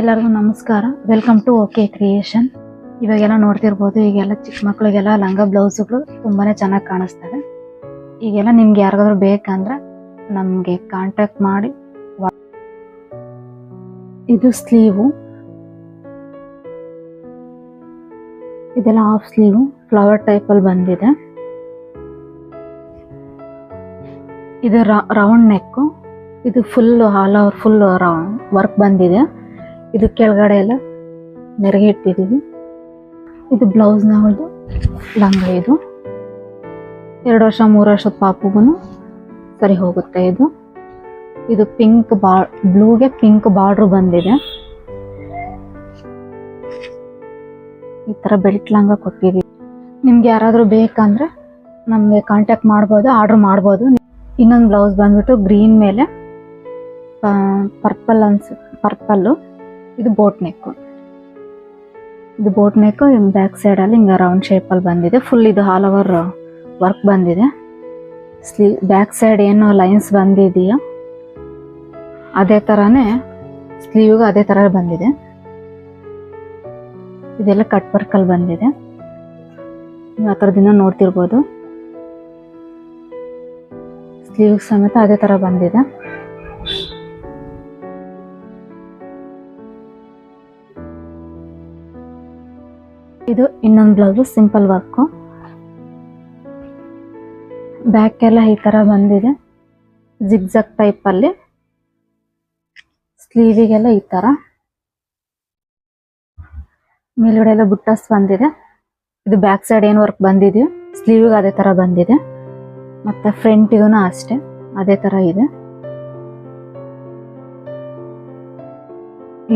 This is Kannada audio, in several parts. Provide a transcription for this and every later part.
ಎಲ್ಲರಿಗೂ ನಮಸ್ಕಾರ. ವೆಲ್ಕಮ್ ಟು ಓಕೆ ಕ್ರಿಯೇಷನ್ ಇವಾಗೆಲ್ಲ ನೋಡ್ತಿರ್ಬೋದು, ಈಗೆಲ್ಲ ಚಿಕ್ಕ ಮಕ್ಕಳಿಗೆಲ್ಲ ಲಂಗ ಬ್ಲೌಸ್ಗಳು ತುಂಬಾನೇ ಚೆನ್ನಾಗಿ ಕಾಣಿಸ್ತವೆ. ಈಗೆಲ್ಲ ನಿಮ್ಗೆ ಯಾರಿಗಾದ್ರೂ ಬೇಕಂದ್ರೆ ನಮಗೆ ಕಾಂಟ್ಯಾಕ್ಟ್ ಮಾಡಿ. ಇದು ಸ್ಲೀವು. ಇದೆಲ್ಲ ಹಾಫ್ ಸ್ಲೀವು ಫ್ಲವರ್ ಟೈಪಲ್ಲಿ ಬಂದಿದೆ. ಇದು ರೌಂಡ್ ನೆಕ್ಕು ಇದು full all over full work ಬಂದಿದೆ. ಇದು ಕೆಳಗಡೆ ಎಲ್ಲ ನೆರಗೆ ಇಟ್ಟಿದ್ದೀವಿ. ಇದು ಬ್ಲೌಸ್ ಒಂದು ಲಂಗ ಇದು. ಎರಡು ವರ್ಷ, ಮೂರು ವರ್ಷದ ಪಾಪುಗೂ ಸರಿ ಹೋಗುತ್ತೆ ಇದು. ಇದು ಪಿಂಕ್ ಬಾ ಬ್ಲೂಗೆ ಪಿಂಕ್ ಬಾರ್ಡ್ರ್ ಬಂದಿದೆ. ಈ ಥರ ಬೆಲ್ಟ್ ಲಂಗ ಕೊಟ್ಟಿದ್ದೀವಿ. ನಿಮ್ಗೆ ಯಾರಾದರೂ ಬೇಕಂದ್ರೆ ನಮಗೆ ಕಾಂಟ್ಯಾಕ್ಟ್ ಮಾಡ್ಬೋದು ಆರ್ಡ್ರ್ ಮಾಡ್ಬೋದು. ಇನ್ನೊಂದು ಬ್ಲೌಸ್ ಬಂದ್ಬಿಟ್ಟು ಗ್ರೀನ್ ಮೇಲೆ ಪರ್ಪಲ್ ಅನ್ಸ, ಪರ್ಪಲ್ಲು, ಇದು ಬೋಟ್ ನೆಕ್ ಇದು ಬೋಟ್ ನೆಕ್ಕು ಬ್ಯಾಕ್ ಸೈಡಲ್ಲಿ ಹಿಂಗೆ ರೌಂಡ್ ಶೇಪಲ್ಲಿ ಬಂದಿದೆ. ಫುಲ್ ಇದು ಆಲ್ ಓವರ್ ವರ್ಕ್ ಬಂದಿದೆ. ಸ್ಲೀವ್ ಬ್ಯಾಕ್ ಸೈಡ್ ಏನು ಲೈನ್ಸ್ ಬಂದಿದೆಯೋ, ಅದೇ ಥರನೇ ಸ್ಲೀವ್ಗೂ ಅದೇ ಥರ ಬಂದಿದೆ. ಇದೆಲ್ಲ ಕಟ್ ವರ್ಕಲ್ಲಿ ಬಂದಿದೆ. ನೀವು ಆ ಥರದಿಂದ ನೋಡ್ತಿರ್ಬೋದು. ಸ್ಲೀವ್ ಸಮೇತ ಅದೇ ಥರ ಬಂದಿದೆ. ಇದು ಇನ್ನೊಂದು ಬ್ಲೌಸು ಸಿಂಪಲ್ ವರ್ಕು ಬ್ಯಾಕ್ ಎಲ್ಲ ಈ ಥರ ಬಂದಿದೆ. ಜಿಗ್ಜಗ್ ಟೈಪಲ್ಲಿ ಸ್ಲೀವಿಗೆಲ್ಲ ಈ ಥರ ಮೇಲ್ಗಡೆ ಎಲ್ಲ ಬುಟ್ಟಸ್ ಬಂದಿದೆ. ಇದು ಬ್ಯಾಕ್ ಸೈಡ್ ಏನು ವರ್ಕ್ ಬಂದಿದೆಯೋ ಸ್ಲೀವಿಗೆ ಅದೇ ಥರ ಬಂದಿದೆ. ಮತ್ತು ಫ್ರಂಟಿಗೂ ಅಷ್ಟೇ, ಅದೇ ಥರ ಇದೆ.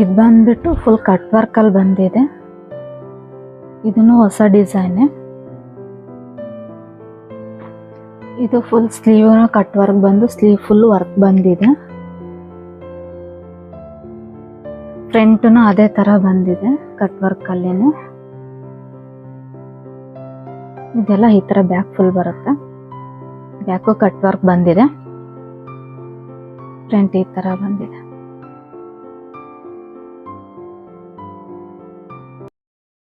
ಇದು ಬಂದ್ಬಿಟ್ಟು ಫುಲ್ ಕಟ್ ವರ್ಕಲ್ಲಿ ಬಂದಿದೆ. ಇದನ್ನು ಹೊಸ ಡಿಸೈನ್. ಇದು ಫುಲ್ ಸ್ಲೀವ್ ಕಟ್ ವರ್ಕ್ ಬಂದು ಸ್ಲೀವ್ ಫುಲ್ ವರ್ಕ್ ಬಂದಿದೆ. ಫ್ರಂಟ್ನು ಅದೇ ತರ ಬಂದಿದೆ ಕಟ್ ವರ್ಕ್ ಅಲ್ಲಿನು. ಇದೆಲ್ಲ ಈ ತರ ಬ್ಯಾಕ್ ಫುಲ್ ಬರುತ್ತೆ. ಬ್ಯಾಕು ಕಟ್ ವರ್ಕ್ ಬಂದಿದೆ. ಫ್ರಂಟ್ ಈ ತರ ಬಂದಿದೆ.